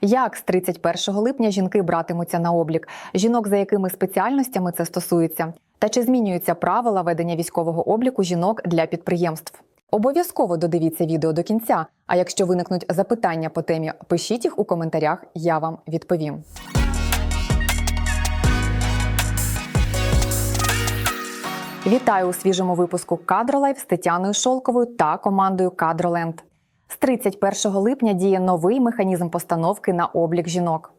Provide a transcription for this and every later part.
Як з 31 липня жінки братимуться на облік? Жінок за якими спеціальностями це стосується? Та чи змінюються правила ведення військового обліку жінок для підприємств? Обов'язково додивіться відео до кінця. А якщо виникнуть запитання по темі, пишіть їх у коментарях, я вам відповім. Вітаю у свіжому випуску Кадролайф з Тетяною Шолковою та командою Кадроленд. З 31 липня діє новий механізм постановки на облік жінок.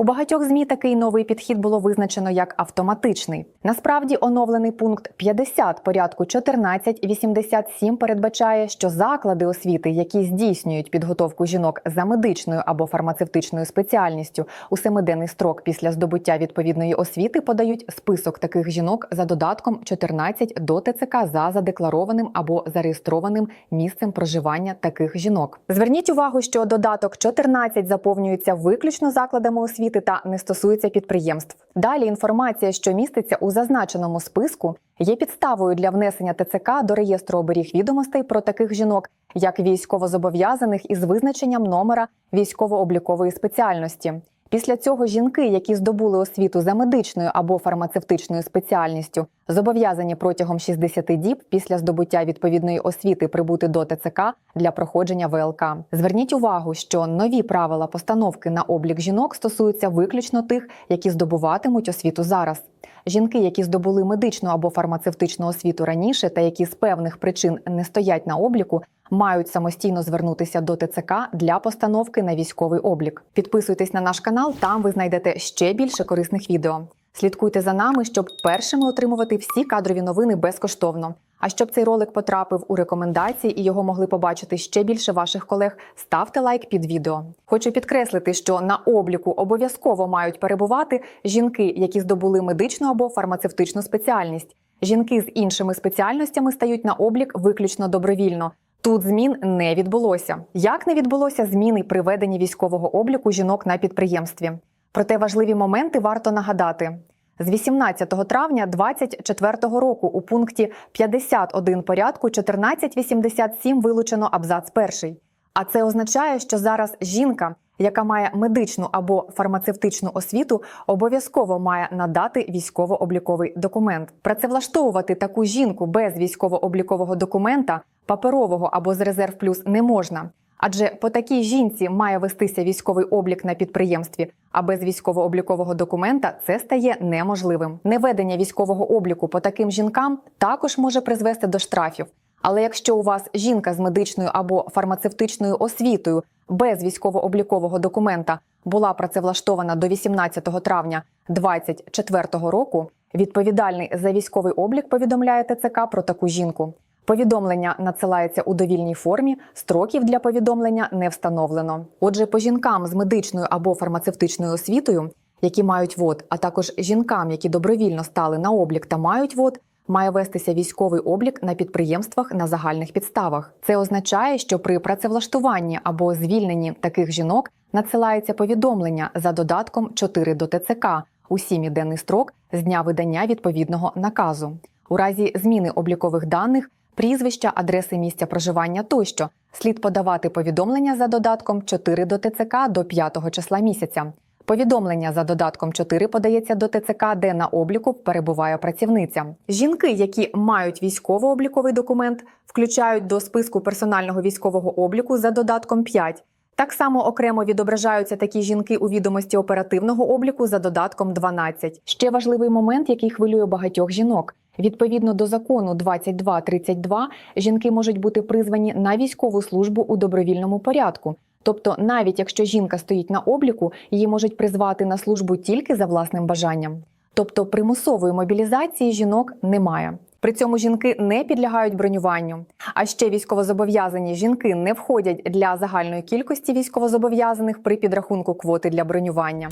У багатьох змі такий новий підхід було визначено як автоматичний. Насправді, оновлений пункт 50 порядку 1487 передбачає, що заклади освіти, які здійснюють підготовку жінок за медичною або фармацевтичною спеціальністю у семиденний строк після здобуття відповідної освіти, подають список таких жінок за додатком 14 до ТЦК за задекларованим або зареєстрованим місцем проживання таких жінок. Зверніть увагу, що додаток 14 заповнюється виключно закладами освіти та не стосується підприємств. Далі інформація, що міститься у зазначеному списку, є підставою для внесення ТЦК до реєстру оберіг відомостей про таких жінок, як військовозобов'язаних із визначенням номера військово-облікової спеціальності. Після цього жінки, які здобули освіту за медичною або фармацевтичною спеціальністю, зобов'язані протягом 60 діб після здобуття відповідної освіти прибути до ТЦК для проходження ВЛК. Зверніть увагу, що нові правила постановки на облік жінок стосуються виключно тих, які здобуватимуть освіту зараз. Жінки, які здобули медичну або фармацевтичну освіту раніше, та які з певних причин не стоять на обліку, мають самостійно звернутися до ТЦК для постановки на військовий облік. Підписуйтесь на наш канал, там ви знайдете ще більше корисних відео. Слідкуйте за нами, щоб першими отримувати всі кадрові новини безкоштовно. А щоб цей ролик потрапив у рекомендації і його могли побачити ще більше ваших колег, ставте лайк під відео. Хочу підкреслити, що на обліку обов'язково мають перебувати жінки, які здобули медичну або фармацевтичну спеціальність. Жінки з іншими спеціальностями стають на облік виключно добровільно. Тут змін не відбулося. Як не відбулося зміни при веденні військового обліку жінок на підприємстві? Проте важливі моменти варто нагадати. З 18 травня 2024 року у пункті 51 порядку 1487 вилучено абзац перший. А це означає, що зараз жінка, яка має медичну або фармацевтичну освіту, обов'язково має надати військово-обліковий документ. Працевлаштовувати таку жінку без військово-облікового документа, паперового або з резерв плюс не можна. Адже по такій жінці має вестися військовий облік на підприємстві, а без військово-облікового документа це стає неможливим. Неведення військового обліку по таким жінкам також може призвести до штрафів. Але якщо у вас жінка з медичною або фармацевтичною освітою без військово-облікового документа була працевлаштована до 18 травня 2024 року, відповідальний за військовий облік повідомляє ТЦК про таку жінку. Повідомлення надсилається у довільній формі, строків для повідомлення не встановлено. Отже, по жінкам з медичною або фармацевтичною освітою, які мають вод, а також жінкам, які добровільно стали на облік та мають вод, має вестися військовий облік на підприємствах на загальних підставах. Це означає, що при працевлаштуванні або звільненні таких жінок надсилається повідомлення за додатком 4 до ТЦК у 7-денний строк з дня видання відповідного наказу. У разі зміни облікових даних прізвища, адреси місця проживання тощо слід подавати повідомлення за додатком 4 до ТЦК до 5 числа місяця. Повідомлення за додатком 4 подається до ТЦК, де на обліку перебуває працівниця. Жінки, які мають військово-обліковий документ, включають до списку персонального військового обліку за додатком 5. Так само окремо відображаються такі жінки у відомості оперативного обліку за додатком 12. Ще важливий момент, який хвилює багатьох жінок. Відповідно до закону 2232, жінки можуть бути призвані на військову службу у добровільному порядку. Тобто, навіть якщо жінка стоїть на обліку, її можуть призвати на службу тільки за власним бажанням. Тобто примусової мобілізації жінок немає. При цьому жінки не підлягають бронюванню. А ще військовозобов'язані жінки не входять для загальної кількості військовозобов'язаних при підрахунку квоти для бронювання.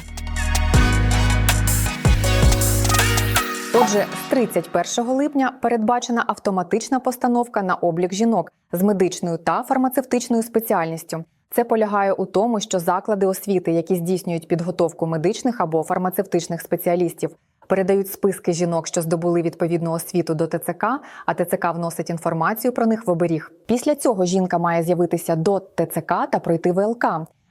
Отже, з 31 липня передбачена автоматична постановка на облік жінок з медичною та фармацевтичною спеціальністю. Це полягає у тому, що заклади освіти, які здійснюють підготовку медичних або фармацевтичних спеціалістів, передають списки жінок, що здобули відповідну освіту до ТЦК, а ТЦК вносить інформацію про них в оберіг. Після цього жінка має з'явитися до ТЦК та пройти ВЛК.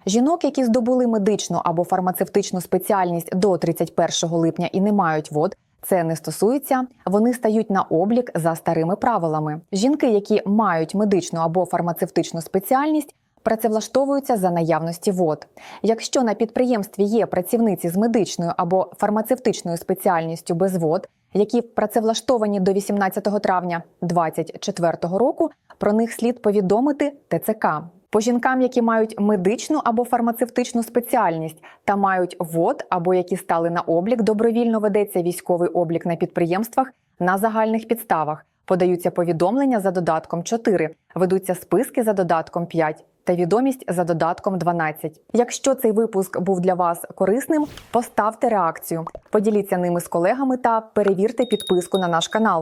Жінок, які здобули медичну або фармацевтичну спеціальність до 31 липня і не мають вод, це не стосується, вони стають на облік за старими правилами. Жінки, які мають медичну або фармацевтичну спеціальність, працевлаштовуються за наявності вод. Якщо на підприємстві є працівниці з медичною або фармацевтичною спеціальністю без вод, які працевлаштовані до 18 травня 2024 року, про них слід повідомити ТЦК. По жінкам, які мають медичну або фармацевтичну спеціальність та мають вод або які стали на облік, добровільно ведеться військовий облік на підприємствах на загальних підставах. Подаються повідомлення за додатком 4, ведуться списки за додатком 5 та відомість за додатком 12. Якщо цей випуск був для вас корисним, поставте реакцію, поділіться ними з колегами та перевірте підписку на наш канал.